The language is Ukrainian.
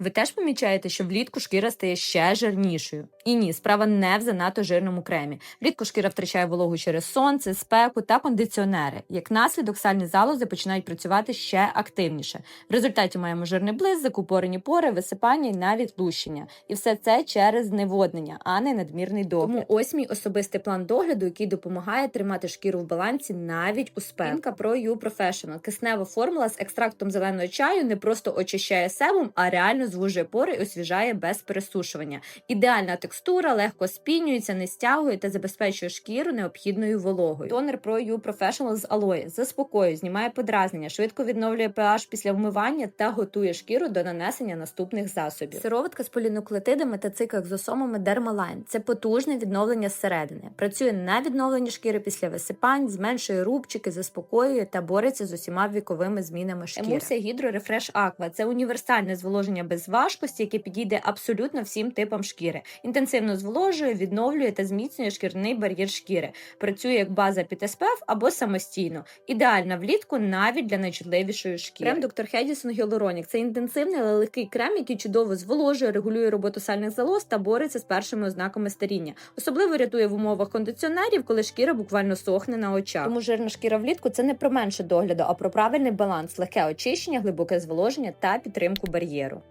Ви теж помічаєте, що влітку шкіра стає ще жирнішою. І ні, справа не в занадто жирному кремі. Влітку шкіра втрачає вологу через сонце, спеку та кондиціонери. Як наслідок, сальні залози починають працювати ще активніше. В результаті маємо жирний блиск, закупорені пори, висипання і навіть лущення. І все це через зневоднення, а не надмірний догляд. Тому ось мій особистий план догляду, який допомагає тримати шкіру в балансі навіть у спеку. Про You Professional. Киснева формула з екстрактом зеленого чаю не просто очищає себум, а реально звужує пори і освіжає без пересушування. Ідеальна текстура, легко спінюється, не стягує та забезпечує шкіру необхідною вологою. Тонер Pro You Professional з алої заспокоює, знімає подразнення, швидко відновлює pH після вмивання та готує шкіру до нанесення наступних засобів. Сироватка з полінуклетидами та циклоксосомами Dermaline – це потужне відновлення зсередини. Працює на відновлення шкіри після висипань, зменшує рубчики, заспокоює та бореться з усіма віковими змінами шкіри. Емульсія Hydro Refresh Aqua – це універсальне зволоження без важкості, яке підійде абсолютно всім типам шкіри. Інтенсивно зволожує, відновлює та зміцнює шкірний бар'єр шкіри. Працює як база під SPF або самостійно. Ідеальна влітку навіть для найчутливішої шкіри. Крем Dr. Hedison Hyaluronic – це інтенсивний, але легкий крем, який чудово зволожує, регулює роботу сальних залоз та бореться з першими ознаками старіння. Особливо рятує в умовах кондиціонерів, коли шкіра буквально сохне на очах. Тому жирна шкіра влітку це не про менше догляду, а про правильний баланс, легке очищення, глибоке зволоження та підтримку бар'єру.